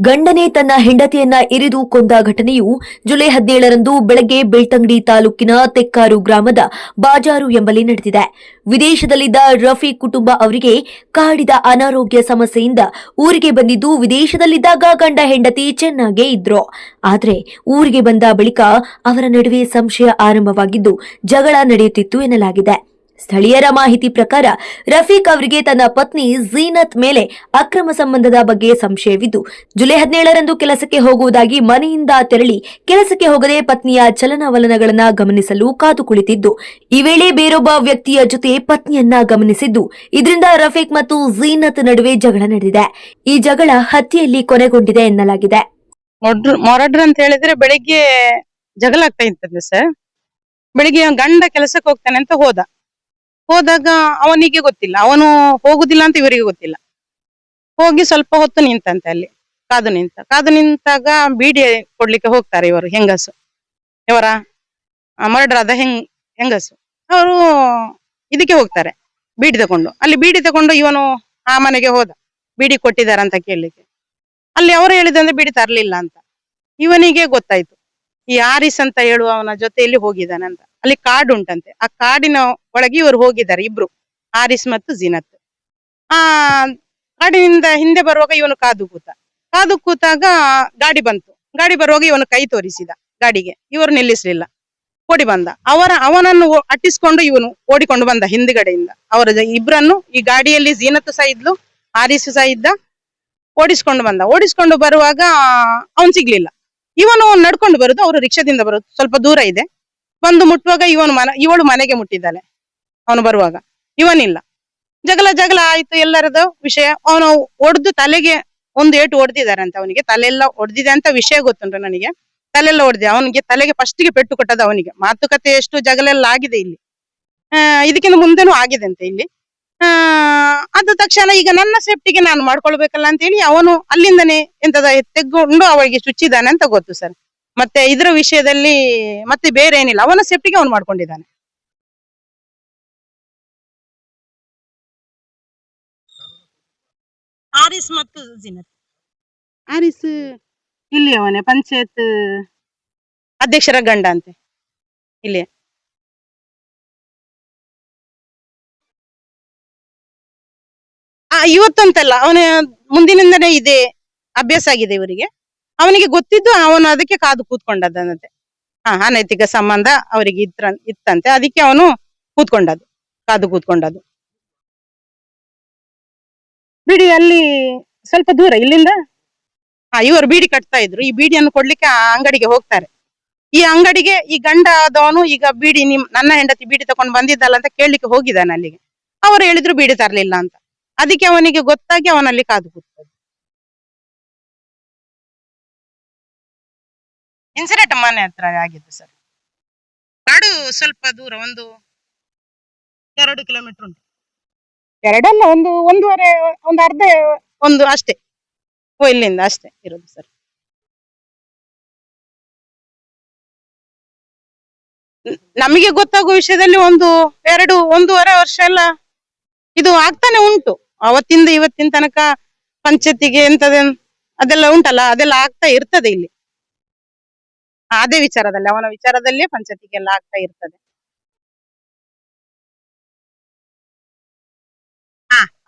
ಗಂಡನೇ ತನ್ನ ಹೆಂಡತಿಯನ್ನ ಇರಿದು ಕೊಂದ ಘಟನೆಯು ಜುಲೈ ಹದಿನೇಳರಂದು ಬೆಳಗ್ಗೆ ಬೆಳ್ತಂಗಡಿ ತಾಲೂಕಿನ ತೆಕ್ಕಾರು ಗ್ರಾಮದ ಬಾಜಾರು ಎಂಬಲ್ಲಿ ನಡೆದಿದೆ. ವಿದೇಶದಲ್ಲಿದ್ದ ರಫಿ ಕುಟುಂಬ ಅವರಿಗೆ ಕಾಡಿದ ಅನಾರೋಗ್ಯ ಸಮಸ್ಯೆಯಿಂದ ಊರಿಗೆ ಬಂದಿದ್ದು ವಿದೇಶದಲ್ಲಿದ್ದಾಗ ಗಂಡ ಹೆಂಡತಿ ಚೆನ್ನಾಗೇ ಇದ್ರು. ಆದರೆ ಊರಿಗೆ ಬಂದ ಬಳಿಕ ಅವರ ನಡುವೆ ಸಂಶಯ ಆರಂಭವಾಗಿದ್ದು ಜಗಳ ನಡೆಯುತ್ತಿತ್ತು ಎನ್ನಲಾಗಿದೆ. ಸ್ಥಳೀಯರ ಮಾಹಿತಿ ಪ್ರಕಾರ ರಫೀಕ್ ಅವರಿಗೆ ತನ್ನ ಪತ್ನಿ ಜೀನತ್ ಮೇಲೆ ಅಕ್ರಮ ಸಂಬಂಧದ ಬಗ್ಗೆ ಸಂಶಯವಿದ್ದು, ಜುಲೈ ಹದಿನೇಳರಂದು ಕೆಲಸಕ್ಕೆ ಹೋಗುವುದಾಗಿ ಮನೆಯಿಂದ ತೆರಳಿ ಕೆಲಸಕ್ಕೆ ಹೋಗದೆ ಪತ್ನಿಯ ಚಲನವಲನಗಳನ್ನ ಗಮನಿಸಲು ಕಾದು ಕುಳಿತಿದ್ದು, ಈ ವೇಳೆ ಬೇರೊಬ್ಬ ವ್ಯಕ್ತಿಯ ಜೊತೆ ಪತ್ನಿಯನ್ನ ಗಮನಿಸಿದ್ದು, ಇದರಿಂದ ರಫೀಕ್ ಮತ್ತು ಜೀನತ್ ನಡುವೆ ಜಗಳ ನಡೆದಿದೆ. ಈ ಜಗಳ ಹತ್ಯೆಯಲ್ಲಿ ಕೊನೆಗೊಂಡಿದೆ ಎನ್ನಲಾಗಿದೆ. ಅಂತ ಹೇಳಿದ್ರೆ ಬೆಳಿಗ್ಗೆ ಜಗಳ ಆಗ್ತಾ ಇರ್ತದೆ ಸರ್? ಬೆಳಿಗ್ಗೆ ಗಂಡ ಕೆಲಸಕ್ಕೆ ಹೋಗ್ತಾನೆ ಅಂತ ಹೋದ. ಹೋದಾಗ ಅವನಿಗೆ ಗೊತ್ತಿಲ್ಲ. ಅವನು ಹೋಗುದಿಲ್ಲ ಅಂತ ಇವರಿಗೆ ಗೊತ್ತಿಲ್ಲ. ಹೋಗಿ ಸ್ವಲ್ಪ ಹೊತ್ತು ನಿಂತಂತೆ ಅಲ್ಲಿ, ಕಾದು ನಿಂತ. ಕಾದು ನಿಂತಾಗ ಬೀಡಿ ಕೊಡ್ಲಿಕ್ಕೆ ಹೋಗ್ತಾರೆ ಇವರು ಹೆಂಗಸು. ಇವರ ಮರ್ಡರ್ ಆದ ಹೆಂಗ್ ಹೆಂಗಸು. ಅವರು ಇದಕ್ಕೆ ಹೋಗ್ತಾರೆ, ಬೀಡಿ ತಗೊಂಡು. ಅಲ್ಲಿ ಬೀಡಿ ತಗೊಂಡು ಇವನು ಆ ಮನೆಗೆ ಹೋದ. ಬೀಡಿ ಕೊಟ್ಟಿದ್ದಾರೆ ಅಂತ ಕೇಳಲಿಕ್ಕೆ. ಅಲ್ಲಿ ಅವರು ಹೇಳಿದಂದ್ರೆ ಬೀಡಿ ತರ್ಲಿಲ್ಲ ಅಂತ. ಇವನಿಗೆ ಗೊತ್ತಾಯ್ತು. ಈ ಆರಿಸ್ ಅಂತ ಹೇಳುವವನ ಜೊತೆಯಲ್ಲಿ ಹೋಗಿದ್ದಾನೆ ಅಂತ. ಅಲ್ಲಿ ಕಾಡು ಉಂಟಂತೆ. ಆ ಕಾಡಿನ ಒಳಗೆ ಇವರು ಹೋಗಿದ್ದಾರೆ, ಇಬ್ರು. ಆರಿಸ್ ಮತ್ತು ಜಿನತ್. ಆ ಕಾಡಿನಿಂದ ಹಿಂದೆ ಬರುವಾಗ ಇವನು ಕಾದು ಕೂತ. ಕಾದು ಕೂತಾಗ ಗಾಡಿ ಬಂತು. ಗಾಡಿ ಬರುವಾಗ ಇವನು ಕೈ ತೋರಿಸಿದ ಗಾಡಿಗೆ. ಇವರು ನಿಲ್ಲಿಸಲಿಲ್ಲ. ಓಡಿ ಬಂದ. ಅವರ, ಅವನನ್ನು ಅಟ್ಟಿಸಿಕೊಂಡು ಇವನು ಓಡಿಕೊಂಡು ಬಂದ ಹಿಂದ್ಗಡೆಯಿಂದ. ಅವರ ಇಬ್ಬರನ್ನು ಈ ಗಾಡಿಯಲ್ಲಿ ಜೀನತ್ ಸಹ ಇದ್ಲು, ಆರಿಸ್ ಸಹ ಇದ್ದ, ಓಡಿಸ್ಕೊಂಡು ಬಂದ. ಓಡಿಸ್ಕೊಂಡು ಬರುವಾಗ ಅವನ್ ಸಿಗ್ಲಿಲ್ಲ. ಇವನು ನಡ್ಕೊಂಡು ಬರುದು, ಅವರು ರಿಕ್ಷಾದಿಂದ ಬರುದು. ಸ್ವಲ್ಪ ದೂರ ಇದೆ. ಬಂದು ಮುಟ್ಟುವಾಗ ಇವನು ಮನ, ಇವಳು ಮನೆಗೆ ಮುಟ್ಟಿದ್ದಾನೆ ಅವನು ಬರುವಾಗ. ಇವನಿಲ್ಲ. ಜಗಳ ಜಗಳ ಆಯ್ತು ಎಲ್ಲರದು ವಿಷಯ. ಅವನು ಒಡೆದು ತಲೆಗೆ ಒಂದು ಏಟು ಹೊಡೆದಿದ್ದಾರೆ ಅಂತ ಅವನಿಗೆ. ತಲೆಲ್ಲ ಒಡೆದಿದೆ ಅಂತ ವಿಷಯ ಗೊತ್ತುಂಟು ನನಗೆ. ತಲೆಲ್ಲ ಹೊಡೆದಿದೆ ಅವನಿಗೆ ತಲೆಗೆ ಫಸ್ಟಿಗೆ ಪೆಟ್ಟು ಕೊಟ್ಟದ್ದು ಅವನಿಗೆ. ಮಾತುಕತೆ ಎಷ್ಟು ಜಗಳೆಲ್ಲ ಆಗಿದೆ ಇಲ್ಲಿ. ಇದಕ್ಕಿಂತ ಮುಂದೆನೂ ಆಗಿದೆ ಅಂತ ಇಲ್ಲಿ. ಅದ ತಕ್ಷಣ ಈಗ ನನ್ನ ಸೇಫ್ಟಿಗೆ ನಾನು ಮಾಡ್ಕೊಳ್ಬೇಕಲ್ಲ ಅಂತ ಹೇಳಿ ಅವನು ಅಲ್ಲಿಂದನೇ ಎಂತದ ತೆಗೆದುಕೊಂಡು ಅವಳಿಗೆ ಚುಚ್ಚಿದ್ದಾನೆ ಅಂತ ಗೊತ್ತು ಸರ್. ಮತ್ತೆ ಇದರ ವಿಷಯದಲ್ಲಿ ಮತ್ತೆ ಬೇರೆ ಏನಿಲ್ಲ. ಅವನ ಸೇಫ್ಟಿಗೆ ಅವನು ಮಾಡ್ಕೊಂಡಿದ್ದಾನೆ. ಆರಿಸ್ ಮತ್ತು ಜಿನತ್. ಆರಿಸ್ ಇಲ್ಲಿ ಅವನೇ ಪಂಚಾಯತ್ ಅಧ್ಯಕ್ಷರ ಗಂಡ ಅಂತೆ. ಇಲ್ಲಿ. ಆ ಇವತ್ತಂತಲ್ಲ ಅವನ ಮುಂದಿನಿಂದನೇ ಇದೆ ಅಭ್ಯಾಸ ಆಗಿದೆ ಇವರಿಗೆ. ಅವನಿಗೆ ಗೊತ್ತಿದ್ದು ಅವನು ಅದಕ್ಕೆ ಕಾದು ಕೂತ್ಕೊಂಡದಂತೆ ಹಾ ಅನೈತಿಕ ಸಂಬಂಧ ಅವರಿಗೆ ಇದ್ರ ಇತ್ತಂತೆ. ಅದಕ್ಕೆ ಅವನು ಕೂತ್ಕೊಂಡದ್ದು ಕಾದು ಕೂತ್ಕೊಂಡದ್ದು. ಬಿಡಿ ಅಲ್ಲಿ ಸ್ವಲ್ಪ ದೂರ ಇಲ್ಲಿಂದ? ಹಾ ಇವರು ಬೀಡಿ ಕಟ್ತಾ ಇದ್ರು. ಈ ಬೀಡಿಯನ್ನು ಕೊಡ್ಲಿಕ್ಕೆ ಆ ಅಂಗಡಿಗೆ ಹೋಗ್ತಾರೆ. ಈ ಅಂಗಡಿಗೆ ಈ ಗಂಡ ಆದವನು ಈಗ ಬೀಡಿ ನಿಮ್ ನನ್ನ ಹೆಂಡತಿ ಬೀಡಿ ತಕೊಂಡು ಬಂದಿದ್ದಲ್ಲ ಅಂತ ಕೇಳಲಿಕ್ಕೆ ಹೋಗಿದ್ದಾನೆ ಅಲ್ಲಿಗೆ. ಅವರು ಹೇಳಿದ್ರು ಬೀಡಿ ತರ್ಲಿಲ್ಲ ಅಂತ. ಅದಕ್ಕೆ ಅವನಿಗೆ ಗೊತ್ತಾಗಿ ಅವನಲ್ಲಿ ಕಾದು ಕೂತದ್ದು ಇನ್ಸಿಡೆಂಟ್ ಮನೆ ಹತ್ರ ಆಗಿದ್ದು ಸರ್. ಕಾಡು ಸ್ವಲ್ಪ ದೂರ ಒಂದು ಎರಡು ಕಿಲೋಮೀಟರ್ ಉಂಟು. ಎರಡಲ್ಲ ಒಂದು ಒಂದೂವರೆ ಒಂದು ಅರ್ಧ ಒಂದು ಅಷ್ಟೇ. ಓ ಇಲ್ಲಿಂದ ಅಷ್ಟೇ ಇರೋದು ಸರ್. ನಮಗೆ ಗೊತ್ತಾಗುವ ವಿಷಯದಲ್ಲಿ ಒಂದು ಎರಡು ಒಂದೂವರೆ ವರ್ಷ ಎಲ್ಲ ಇದು ಆಗ್ತಾನೆ ಉಂಟು. ಅವತ್ತಿಂದ ಇವತ್ತಿನ ತನಕ ಪಂಚಾಯತಿಗೆ ಎಂತದ ಅದೆಲ್ಲ ಉಂಟಲ್ಲ ಅದೆಲ್ಲ ಆಗ್ತಾ ಇರ್ತದೆ ಇಲ್ಲಿ. ಅದೇ ವಿಚಾರದಲ್ಲಿ, ಅವನ ವಿಚಾರದಲ್ಲೇ ಪಂಚಾಯತಿಗೆ ಎಲ್ಲ ಆಗ್ತಾ ಇರ್ತದೆ.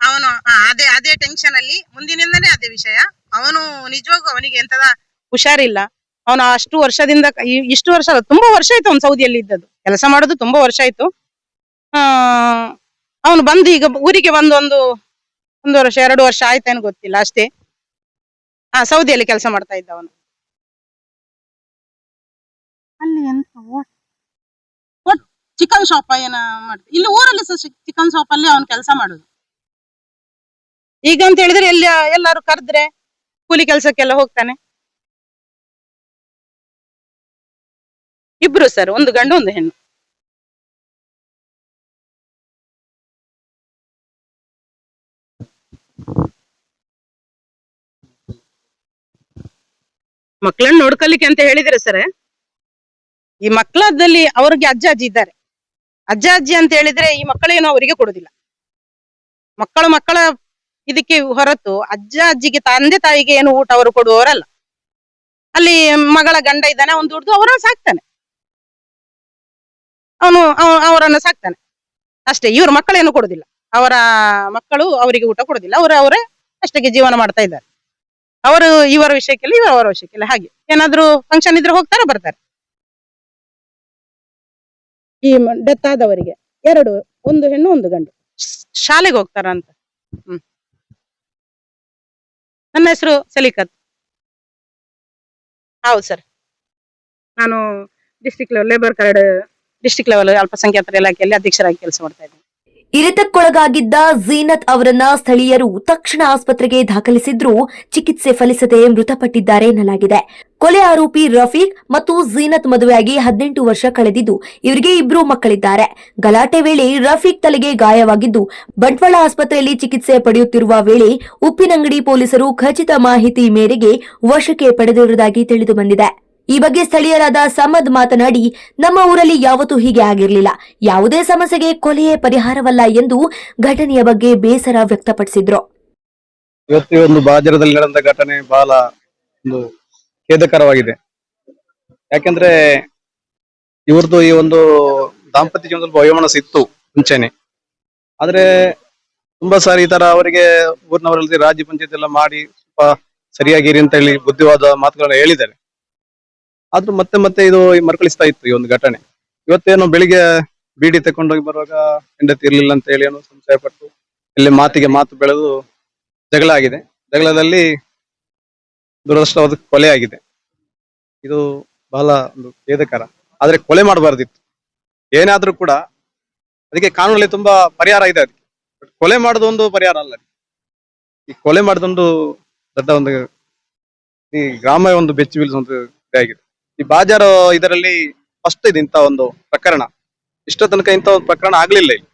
ಅವನು ಅದೇ ಅದೇ ಟೆನ್ಷನ್ ಅಲ್ಲಿ. ಮುಂದಿನಿಂದನೇ ಅದೇ ವಿಷಯ. ಅವನು ನಿಜವಾಗೂ ಅವನಿಗೆ ಎಂತದ ಹುಷಾರಿಲ್ಲ. ಅವನು ಅಷ್ಟು ವರ್ಷದಿಂದ ಇಷ್ಟು ವರ್ಷ ತುಂಬಾ ವರ್ಷ ಆಯ್ತು ಅವನು ಸೌದಿಯಲ್ಲಿ ಇದ್ದದ್ದು. ಕೆಲಸ ಮಾಡೋದು ತುಂಬಾ ವರ್ಷ ಆಯ್ತು. ಆ, ಅವನು ಬಂದು ಈಗ ಊರಿಗೆ ಬಂದು ಒಂದು ಒಂದು ವರ್ಷ, ಎರಡು ವರ್ಷ ಆಯ್ತೇನು ಗೊತ್ತಿಲ್ಲ, ಅಷ್ಟೇ. ಹಾ, ಸೌದಿಯಲ್ಲಿ ಕೆಲಸ ಮಾಡ್ತಾ ಇದ್ದ ಅವನು. ಅಲ್ಲಿ ಎಂತ ಚಿಕನ್ ಶಾಪ್ ಏನ ಮಾಡ್ತಾ ಇಲ್ಲಿ ಊರಲ್ಲಿ ಸಹ ಚಿಕನ್ ಶಾಪ್ ಅಲ್ಲಿ ಅವನು ಕೆಲಸ ಮಾಡುದು. ಈಗ ಅಂತ ಹೇಳಿದ್ರೆ ಎಲ್ಲಿ ಎಲ್ಲಾರು ಕರೆದ್ರೆ ಕೂಲಿ ಕೆಲಸಕ್ಕೆಲ್ಲ ಹೋಗ್ತಾನೆ. ಇಬ್ರು ಸರ್ ಒಂದು ಗಂಡು ಒಂದು ಹೆಣ್ಣು. ಮಕ್ಕಳನ್ನ ನೋಡ್ಕೊಲಿಕ್ಕೆ ಅಂತ ಹೇಳಿದ್ರೆ ಸರ್? ಈ ಮಕ್ಕಳದಲ್ಲಿ ಅವ್ರಿಗೆ ಅಜ್ಜ ಅಜ್ಜಿ ಇದ್ದಾರೆ. ಅಜ್ಜ ಅಜ್ಜಿ ಅಂತ ಹೇಳಿದ್ರೆ ಈ ಮಕ್ಕಳೇನು ಅವರಿಗೆ ಕೊಡುದಿಲ್ಲ. ಮಕ್ಕಳು ಮಕ್ಕಳ ಇದಕ್ಕೆ ಹೊರತು ಅಜ್ಜ ಅಜ್ಜಿಗೆ ತಂದೆ ತಾಯಿಗೆ ಏನು ಊಟ ಅವರು ಕೊಡುವವರಲ್ಲ. ಅಲ್ಲಿ ಮಗಳ ಗಂಡ ಇದ್ದಾನೆ, ಅವನು ದುಡ್ದು ಅವರನ್ನು ಸಾಕ್ತಾನೆ. ಅವನು ಅವರನ್ನು ಸಾಕ್ತಾನೆ. ಅಷ್ಟೇ, ಇವ್ರ ಮಕ್ಕಳೇನು ಕೊಡುದಿಲ್ಲ. ಅವರ ಮಕ್ಕಳು ಅವರಿಗೆ ಊಟ ಕೊಡುದಿಲ್ಲ. ಅವರು ಅವರೇ ಅಷ್ಟಕ್ಕೆ ಜೀವನ ಮಾಡ್ತಾ ಇದ್ದಾರೆ. ಅವರು ಇವರ ವಿಷಯಕ್ಕೆಲ್ಲ, ಇವರು ಅವರ ವಿಷಯಕ್ಕೆಲ್ಲ ಹಾಗೆ. ಏನಾದ್ರೂ ಫಂಕ್ಷನ್ ಇದ್ರೆ ಹೋಗ್ತಾರೆ, ಬರ್ತಾರೆ. ಈ ಡೆತ್ ಆದವರಿಗೆ ಎರಡು, ಒಂದು ಹೆಣ್ಣು, ಒಂದು ಗಂಡು. ಶಾಲೆಗೆ ಹೋಗ್ತಾರಂತ ಹ್ಮ್. ನನ್ನ ಹೆಸರು ಸಲಿಕತ್. ಹೌದು ಸರ್. ನಾನು district level labour card district level ಅಲ್ಪಸಂಖ್ಯಾತರ ಇಲಾಖೆಯಲ್ಲಿ ಅಧ್ಯಕ್ಷರಾಗಿ ಕೆಲಸ ಮಾಡ್ತಾ ಇದ್ದೀನಿ. ಇರಿತಕ್ಕೊಳಗಾಗಿದ್ದ ಜೀನತ್ ಅವರನ್ನ ಸ್ಥಳೀಯರು ತಕ್ಷಣ ಆಸ್ಪತ್ರೆಗೆ ದಾಖಲಿಸಿದ್ರೂ. ಚಿಕಿತ್ಸೆ ಫಲಿಸದೆ ಮೃತಪಟ್ಟಿದ್ದಾರೆ ಎನ್ನಲಾಗಿದೆ. ಕೊಲೆ ಆರೋಪಿ ರಫೀಕ್ ಮತ್ತು ಜೀನತ್ ಮದುವೆಯಾಗಿ ಹದಿನೆಂಟು ವರ್ಷ ಕಳೆದಿದ್ದು, ಇವರಿಗೆ ಇಬ್ರು ಮಕ್ಕಳಿದ್ದಾರೆ. ಗಲಾಟೆ ವೇಳೆ ರಫೀಕ್ ತಲೆಗೆ ಗಾಯವಾಗಿದ್ದು, ಬಂಟ್ವಾಳ ಆಸ್ಪತ್ರೆಯಲ್ಲಿ ಚಿಕಿತ್ಸೆ ಪಡೆಯುತ್ತಿರುವ ವೇಳೆ ಉಪ್ಪಿನಂಗಡಿ ಪೊಲೀಸರು ಖಚಿತ ಮಾಹಿತಿ ಮೇರೆಗೆ ವಶಕ್ಕೆ ಪಡೆದಿರುವುದಾಗಿ ತಿಳಿದು ಬಂದಿದೆ ಈ ಬಗ್ಗೆ ಸ್ಥಳೀಯರಾದ ಸಮದ್ ಮಾತನಾಡಿ, ನಮ್ಮ ಊರಲ್ಲಿ ಯಾವತ್ತೂ ಹೀಗೆ ಆಗಿರಲಿಲ್ಲ. ಯಾವುದೇ ಸಮಸ್ಯೆಗೆ ಕೊಲೆಯೇ ಪರಿಹಾರವಲ್ಲ ಎಂದು ಘಟನೆಯ ಬಗ್ಗೆ ಬೇಸರ ವ್ಯಕ್ತಪಡಿಸಿದ್ರು. ಇವತ್ತು ಒಂದು ಬಾಜರದಲ್ಲಿ ನಡೆದ ಘಟನೆ ಬಹಳ ಒಂದು ಖೇದಕರವಾಗಿದೆ. ಯಾಕೆಂದ್ರೆ ಇವ್ರದ್ದು ಈ ಒಂದು ದಾಂಪತ್ಯ ಜೀವನದಲ್ಲಿ ವಯೋಮಾನಸ ಇತ್ತು ಮುಂಚೆನೆ. ಆದ್ರೆ ತುಂಬಾ ಸಾರಿ ಈ ತರ ಅವರಿಗೆ ಊರಿನವರಲ್ಲಿ ರಾಜ್ಯ ಪಂಚಾಯತ್ ಎಲ್ಲ ಮಾಡಿ ಸ್ವಲ್ಪ ಸರಿಯಾಗಿರಿ ಅಂತ ಹೇಳಿ ಬುದ್ಧಿವಾದ ಮಾತುಗಳನ್ನ ಹೇಳಿದ್ದಾರೆ. ಆದ್ರೂ ಮತ್ತೆ ಮತ್ತೆ ಇದು ಮರುಕಳಿಸ್ತಾ ಇತ್ತು ಈ ಒಂದು ಘಟನೆ. ಇವತ್ತೇನು ಬೆಳಿಗ್ಗೆ ಬೀಡಿ ತಕೊಂಡೋಗಿ ಬರುವಾಗ ಹೆಂಡತಿ ಇರ್ಲಿಲ್ಲ ಅಂತ ಹೇಳಿ ಏನೋ ಸಂಶಯ ಪಟ್ಟು ಇಲ್ಲಿ ಮಾತಿಗೆ ಮಾತು ಬೆಳೆದು ಜಗಳ ಆಗಿದೆ. ಜಗಳದಲ್ಲಿ ದುರದೃಷ್ಟವಾದ ಕೊಲೆ ಆಗಿದೆ. ಇದು ಬಹಳ ಒಂದು ಖೇದಕರ ಆದ್ರೆ ಕೊಲೆ ಮಾಡಬಾರ್ದಿತ್ತು. ಏನಾದ್ರೂ ಕೂಡ ಅದಕ್ಕೆ ಕಾನೂನಲ್ಲಿ ತುಂಬಾ ಪರಿಹಾರ ಇದೆ ಅದಕ್ಕೆ. ಕೊಲೆ ಮಾಡೋದು ಒಂದು ಪರಿಹಾರ ಅಲ್ಲ ಈ ಕೊಲೆ ಮಾಡಿದೊಂದು ದೊಡ್ಡ ಒಂದು ಈ ಗ್ರಾಮ ಒಂದು ಬೆಚ್ಚಿ ಬೀಳಿಸುವಂತ ಇದಾಗಿದೆ ಈ ಬಾಜಾರ ಇದರಲ್ಲಿ ಫಸ್ಟ್ ಇದು ಇಂತ ಒಂದು ಪ್ರಕರಣ. ಇಷ್ಟ ತನಕ ಇಂತ ಒಂದು ಪ್ರಕರಣ ಆಗ್ಲಿಲ್ಲ ಇಲ್ಲಿ.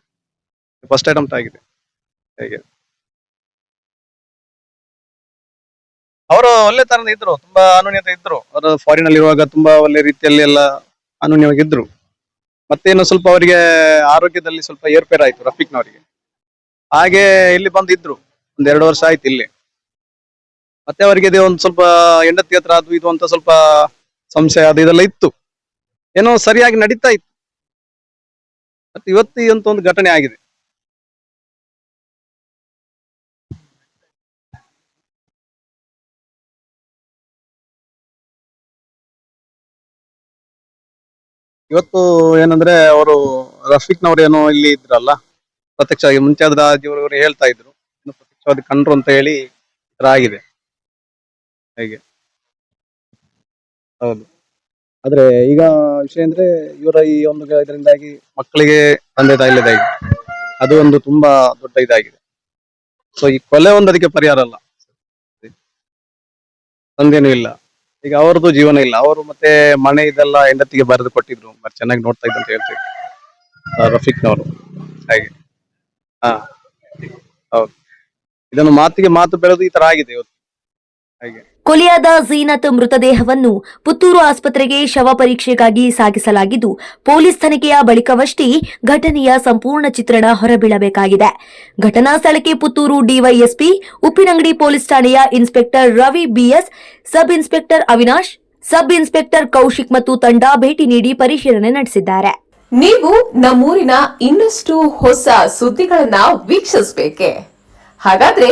ಫಸ್ಟ್ ಅಟೆಂಪ್ಟ್ ಆಗಿದೆ. ಹೇಗೆ? ಅವರು ಒಳ್ಳೆ ತರದ ಇದ್ರು, ತುಂಬಾ ಅನುನ್ಯತೆ ಇದ್ರು. ಅವರು ಫಾರಿನ್ ಅಲ್ಲಿ ಇರುವಾಗ ತುಂಬಾ ಒಳ್ಳೆ ರೀತಿಯಲ್ಲಿ ಎಲ್ಲ ಅನುನ್ಯವಾಗಿದ್ರು ಮತ್ತೇನು ಸ್ವಲ್ಪ ಅವರಿಗೆ ಆರೋಗ್ಯದಲ್ಲಿ ಸ್ವಲ್ಪ ಏರ್ಪೇರ್ ಆಯ್ತು ರಫೀಕ್ನವರಿಗೆ. ಹಾಗೆ ಇಲ್ಲಿ ಬಂದಿದ್ರು ಒಂದ್ ಎರಡು ವರ್ಷ ಆಯ್ತು ಇಲ್ಲಿ. ಮತ್ತೆ ಅವರಿಗೆ ಒಂದು ಸ್ವಲ್ಪ ಹೆಂಡತಿ ಹತ್ರ ಅದು ಇದು ಅಂತ ಸ್ವಲ್ಪ ಸಂಶಯ ಅದು ಇದೆಲ್ಲ ಇತ್ತು. ಏನೋ ಸರಿಯಾಗಿ ನಡೀತಾ ಇತ್ತು. ಮತ್ತೆ ಇವತ್ತು ಅಂತ ಒಂದು ಘಟನೆ ಆಗಿದೆ. ಇವತ್ತು ಏನಂದ್ರೆ ಅವರು ರಫೀಕ್ನವ್ರು ಏನೋ ಇಲ್ಲಿ ಇದ್ರಲ್ಲ, ಪ್ರತ್ಯಕ್ಷವಾಗಿ ಮುಂಚೆ ಆದ್ರೆ ಇವರು ಹೇಳ್ತಾ ಇದ್ರು. ಪ್ರತ್ಯಕ್ಷವಾಗಿ ಕಂಡ್ರು ಅಂತ ಹೇಳಿ ಆಗಿದೆ. ಹೇಗೆ? ಹೌದು. ಆದ್ರೆ ಈಗ ವಿಷಯ ಅಂದ್ರೆ ಇವರ ಈ ಒಂದು ಇದರಿಂದಾಗಿ ಮಕ್ಕಳಿಗೆ ತಂದೆ ತಾಯಿ ಅದು ಒಂದು ತುಂಬಾ ದೊಡ್ಡ ಇದಾಗಿದೆ. ಸೊ ಈ ಕೊಲೆ ಒಂದು ಅದಕ್ಕೆ ಪರಿಹಾರ ಅಲ್ಲ. ತಂದೇನು ಇಲ್ಲ. ಈಗ ಅವ್ರದ್ದು ಜೀವನ ಇಲ್ಲ. ಅವರು ಮತ್ತೆ ಮನೆ ಇದೆಲ್ಲ ಹೆಂಡತಿಗೆ ಬರೆದು ಕೊಟ್ಟಿದ್ರು. ಮತ್ತೆ ಚೆನ್ನಾಗಿ ನೋಡ್ತಾ ಇದ್ರು. ಅಂತ ಹೇಳ್ತೀವಿ ರಫೀಕ್ನವರು. ಹಾಗೆ. ಹಾ. ಹೌದು. ಇದನ್ನು ಮಾತಿಗೆ ಮಾತು ಬೆಳೆದು ಈ ತರ ಆಗಿದೆ ಇವತ್ತು. ಹಾಗೆ. ಕೊಲೆಯಾದ ಝೀನತ್ ಮೃತದೇಹವನ್ನು ಪುತ್ತೂರು ಆಸ್ಪತ್ರೆಗೆ ಶವ ಪರೀಕ್ಷೆಗಾಗಿ ಸಾಗಿಸಲಾಗಿದ್ದು, ಪೊಲೀಸ್ ತನಿಖೆಯ ಬಳಿಕವಷ್ಟೇ ಘಟನೆಯ ಸಂಪೂರ್ಣ ಚಿತ್ರಣ ಹೊರಬೀಳಬೇಕಾಗಿದೆ. ಘಟನಾ ಸ್ಥಳಕ್ಕೆ ಪುತ್ತೂರು ಡಿವೈಎಸ್ಪಿ, ಉಪ್ಪಿನಂಗಡಿ ಪೊಲೀಸ್ ಠಾಣೆಯ inspector Ravi BS, sub inspector Avinash, sub inspector Kaushik ಮತ್ತು ತಂಡ ಭೇಟಿ ನೀಡಿ ಪರಿಶೀಲನೆ ನಡೆಸಿದ್ದಾರೆ. ನೀವು ನಮ್ಮೂರಿನ ಇನ್ನಷ್ಟು ಹೊಸ ಸುದ್ದಿಗಳನ್ನ ವೀಕ್ಷಿಸಬೇಕೆ? ಹಾಗಾದ್ರೆ